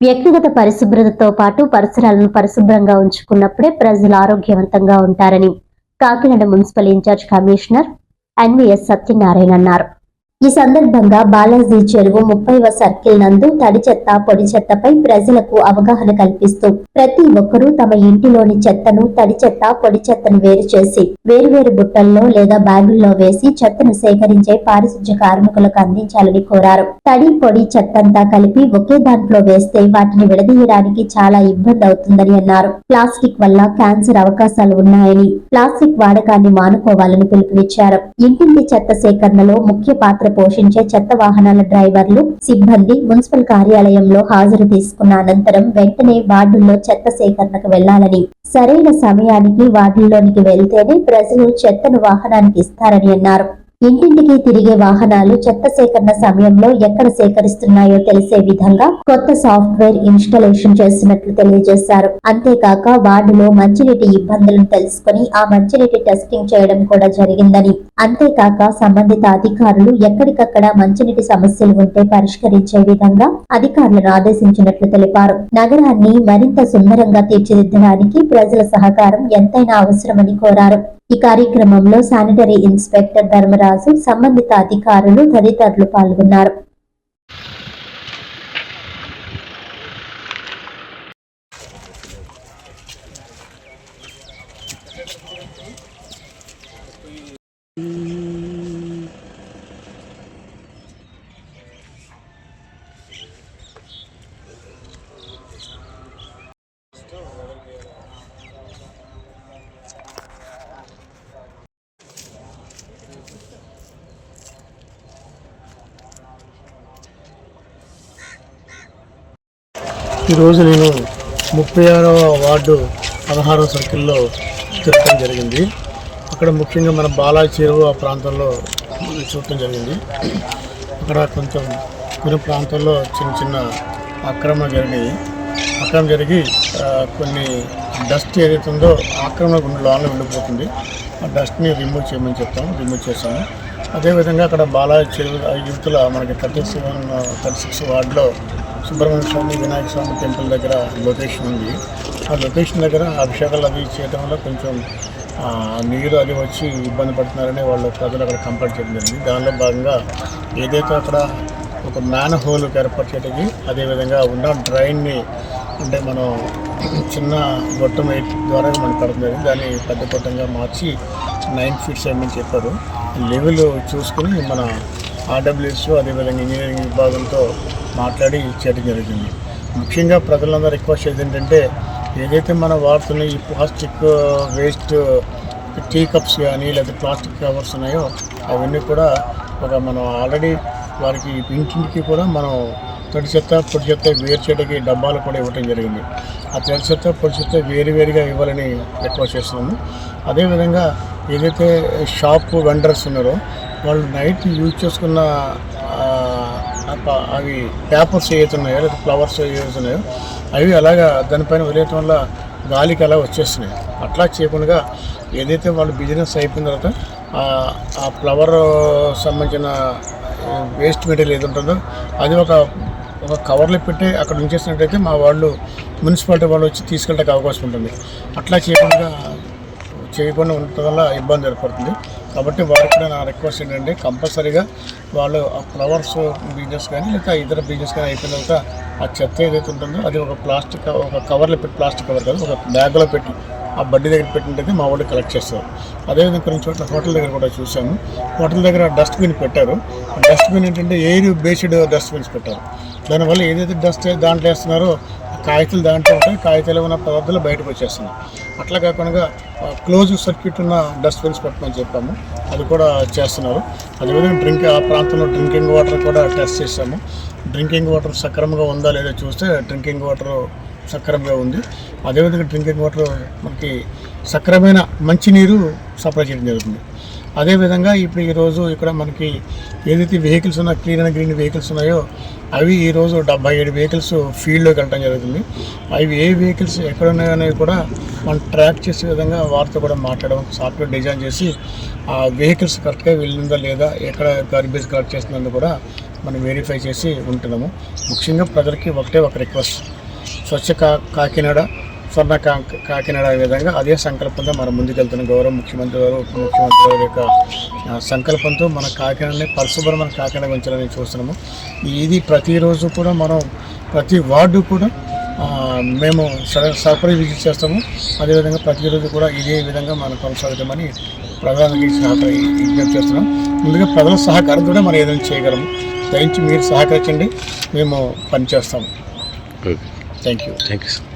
వ్యక్తిగత పరిశుభ్రతతో పాటు పరిసరాలను పరిశుభ్రంగా ఉంచుకున్నప్పుడే ప్రజలు ఆరోగ్యవంతంగా ఉంటారని Kakinada municipal incharge commissioner NVS Satyanarayana అన్నారు. ఈ సందర్భంగా బాలాజీ చెరువు ముప్పైవ సర్కిల్ నందు తడి చెత్త పొడి చెత్తపై ప్రజలకు అవగాహన కల్పిస్తూ ప్రతి ఒక్కరూ తమ ఇంటిలోని చెత్తను తడి చెత్త పొడి చెత్తను వేరు చేసి వేరువేరు బుట్టల్లో లేదా బ్యాగుల్లో వేసి చెత్తను సేకరించే పారిశుధ్య కార్మికులకు అందించాలని కోరారు. తడి పొడి చెత్తంతా కలిపి ఒకే దాంట్లో వేస్తే వాటిని విడదీయడానికి చాలా ఇబ్బంది అవుతుందని అన్నారు. ప్లాస్టిక్ వల్ల క్యాన్సర్ అవకాశాలు ఉన్నాయని ప్లాస్టిక్ వాడకాన్ని మానుకోవాలని పిలుపునిచ్చారు. ఇంటింటి చెత్త సేకరణలో ముఖ్య పాత్ర పోషించే చెత్త వాహనాల డ్రైవర్లు సిబ్బంది మున్సిపల్ కార్యాలయంలో హాజరు తీసుకున్న అనంతరం వెంటనే వార్డుల్లో చెత్త సేకరణకు వెళ్ళాలని సరైన సమయానికి వార్డుల్లోనికి వెళ్తేనే ప్రజలు చెత్తను వాహనానికి ఇస్తారని అన్నారు. ఇంటింటికి తిరిగే వాహనాలు చెత్త సేకరణ సమయంలో ఎక్కడ సేకరిస్తున్నాయో తెలిసే విధంగా కొత్త సాఫ్ట్వేర్ ఇన్స్టాలేషన్ చేస్తున్నట్లు తెలియజేశారు. అంతేకాక వార్డులో మంచినీటి ఇబ్బందులను తెలుసుకుని ఆ మంచినీటి టెస్టింగ్ చేయడం కూడా జరిగిందని. అంతేకాక సంబంధిత అధికారులు ఎక్కడికక్కడ మంచినీటి సమస్యలు ఉంటే పరిష్కరించే విధంగా అధికారులను ఆదేశించినట్లు తెలిపారు. నగరాన్ని మరింత సుందరంగా తీర్చిదిద్దడానికి ప్రజల సహకారం ఎంతైనా అవసరమని కోరారు. ఈ కార్యక్రమంలో శానిటరీ ఇన్స్పెక్టర్ ధర్మరాజు సంబంధిత అధికారులు తదితరులు పాల్గొన్నారు. ఈరోజు నేను ముప్పై ఆరవ వార్డు పదహారవ సర్కిల్లో తిరగడం జరిగింది. అక్కడ ముఖ్యంగా మన బాలాజీ చెరువు ఆ ప్రాంతంలో చూడటం జరిగింది. అక్కడ కొంచెం కొన్ని ప్రాంతాల్లో చిన్న చిన్న ఆక్రమణ జరిగి అక్రమం జరిగి కొన్ని డస్ట్ ఏదైతే ఉందో ఆక్రమణ గుండె లోన ఉండిపోతుంది. ఆ డస్ట్ని రిమూవ్ చేయమని చెప్తాం రిమూవ్ చేస్తాము. అదేవిధంగా అక్కడ బాలాజీ చెరువు యువతల మనకి థర్టీ సెవెన్ థర్టీ సిక్స్ వార్డులో సుబ్రహ్మణ్య స్వామి వినాయక స్వామి టెంపుల్ దగ్గర లొకేషన్ ఉంది. ఆ లొకేషన్ దగ్గర అభిషేకాలు అవి చేయడంలో వల్ల కొంచెం నీరు అది వచ్చి ఇబ్బంది పడుతున్నారని వాళ్ళు ప్రజలు అక్కడ కంప్లైంట్ చేయడం జరిగింది. దానిలో భాగంగా ఏదైతే అక్కడ ఒక మ్యాన్ హోల్ ఏర్పాటు చేయడానికి అదేవిధంగా ఉన్న డ్రైన్ని అంటే మనం చిన్న గొట్టం ద్వారా మనం పడుతుంది జరిగింది. దాన్ని పెద్ద గొట్టంగా మార్చి నైన్ ఫీట్స్ ఏమని చెప్పారు. లెవెల్ చూసుకుని మన ఆర్డబ్ల్యూఎస్ అదేవిధంగా ఇంజనీరింగ్ విభాగంతో మాట్లాడి చేయడం జరిగింది. ముఖ్యంగా ప్రజలందరూ రిక్వెస్ట్ చేసేది ఏంటంటే ఏదైతే మనం వాడుతున్న ఈ ప్లాస్టిక్ వేస్ట్ టీ కప్స్ కానీ లేదా ప్లాస్టిక్ కవర్స్ ఉన్నాయో అవన్నీ కూడా ఒక మనం ఆల్రెడీ వారికి ఇంటింటికి కూడా మనం తడి చెత్త పొడి చెత్త వేరు చేయడానికి డబ్బాలు కూడా ఇవ్వడం జరిగింది. ఆ తడి చెత్త పొడి చెత్త వేరు వేరుగా ఇవ్వాలని రిక్వెస్ట్ చేస్తున్నాము. అదేవిధంగా ఏదైతే షాప్ వెండర్స్ ఉన్నారో వాళ్ళు నైట్ యూజ్ చేసుకున్న అవి పేపర్స్ ఏవైతే లేదా ఫ్లవర్స్ ఏవైతే అవి అలాగా దానిపైన వదిలేయటం వల్ల గాలికి అలా వచ్చేస్తున్నాయి. అట్లా చేయకుండా ఏదైతే వాళ్ళు బిజినెస్ అయిపోయిన తర్వాత ఆ- ఆ ఫ్లవర్ సంబంధించిన వేస్ట్ మెటీరియల్ ఏది ఉంటుందో అది ఒక ఒక కవర్లో పెట్టి అక్కడ ఉంచేసినట్టయితే మా వాళ్ళు మున్సిపాలిటీ వాళ్ళు వచ్చి తీసుకెళ్ళడానికి అవకాశం ఉంటుంది. అట్లా చేయకుండా చేయకుండా ఉండటం వల్ల ఇబ్బంది ఏర్పడుతుంది. కాబట్టి వారికి కూడా నా రిక్వెస్ట్ ఏంటంటే కంపల్సరీగా వాళ్ళు ఆ ఫ్లవర్స్ బిజినెస్ కానీ లేదా ఇతర బిజినెస్ కానీ అయిపోయిన తర్వాత ఆ చెత్త ఏదైతే ఉంటుందో అది ఒక ప్లాస్టిక్ ఒక కవర్లో పెట్టి ప్లాస్టిక్ కవర్ కాదు ఒక బ్యాగ్లో పెట్టి ఆ బడ్డీ దగ్గర పెట్టినట్టయితే మా వాళ్ళు కలెక్ట్ చేస్తారు. అదేవిధంగా కొన్ని చోట్ల హోటల్ దగ్గర కూడా చూసాము హోటల్ దగ్గర డస్ట్బిన్ పెట్టారు. ఆ డస్ట్బిన్ ఏంటంటే ఎయిర్ బేస్డ్ డస్ట్బిన్స్ పెట్టారు. దానివల్ల ఏదైతే డస్ట్ దాంట్లో వేస్తున్నారో కాగితాలు దాంట్లో ఉంటాయి. కాగితాలు ఉన్న పదార్థాలు బయటకు వచ్చేస్తున్నాయి. అట్లా కాకుండా క్లోజ్ సర్క్యూట్ ఉన్న డస్ట్బిన్స్ పెట్టమని చెప్పాము. అది కూడా చేస్తున్నారు. అదేవిధంగా డ్రింక్ ఆ ప్రాంతంలో డ్రింకింగ్ వాటర్ కూడా టెస్ట్ చేసాము డ్రింకింగ్ వాటర్ సక్రమంగా ఉందా లేదా చూస్తే డ్రింకింగ్ వాటర్ సక్రమంగా ఉంది. అదేవిధంగా డ్రింకింగ్ వాటర్ మనకి సక్రమైన మంచినీరు సప్లై చేయడం జరుగుతుంది. అదేవిధంగా ఇప్పుడు ఈరోజు ఇక్కడ మనకి ఏదైతే వెహికల్స్ ఉన్నా క్లీన్ అండ్ గ్రీన్ వెహికల్స్ ఉన్నాయో అవి ఈరోజు డెబ్బై ఏడు వెహికల్స్ ఫీల్డ్లోకి వెళ్ళడం జరుగుతుంది. అవి ఏ వెహికల్స్ ఎక్కడ ఉన్నాయనేవి అనేది కూడా మనం ట్రాక్ చేసే విధంగా వారితో కూడా మాట్లాడడం సాఫ్ట్వేర్ డిజైన్ చేసి ఆ వెహికల్స్ కరెక్ట్గా వెళ్ళిందా లేదా ఎక్కడ గార్బేజ్ కలెక్ట్ చేస్తుందని కూడా మనం వెరిఫై చేసి ఉంటున్నాము. ముఖ్యంగా ప్రజలకి ఒకటే ఒక రిక్వెస్ట్ స్వచ్ఛ కా కాకినాడ స్వర్ణ కా కాకినాడ విధంగా అదే సంకల్పంతో మనం ముందుకెళ్తున్నాం. గౌరవ ముఖ్యమంత్రి గారు ఉప ముఖ్యమంత్రి గారి యొక్క సంకల్పంతో మన కాకినాడని పరిశుభ్రం మన కాకినాడ ఉంచాలని చూస్తున్నాము. ఇది ప్రతిరోజు కూడా మనం ప్రతి వార్డు కూడా మేము సర్- సర్ప్రైజ్ విజిట్ చేస్తాము. అదేవిధంగా ప్రతిరోజు కూడా ఇదే విధంగా మనం కొనసాగుతామని ప్రధానికి సహకారం విజ్ఞప్తి చేస్తున్నాం. ముందుగా ప్రజల సహకారంతోనే మనం ఏదైనా చేయగలము. దయించి మీరు సహకరించండి. మేము పనిచేస్తాము. Thank you thank you sir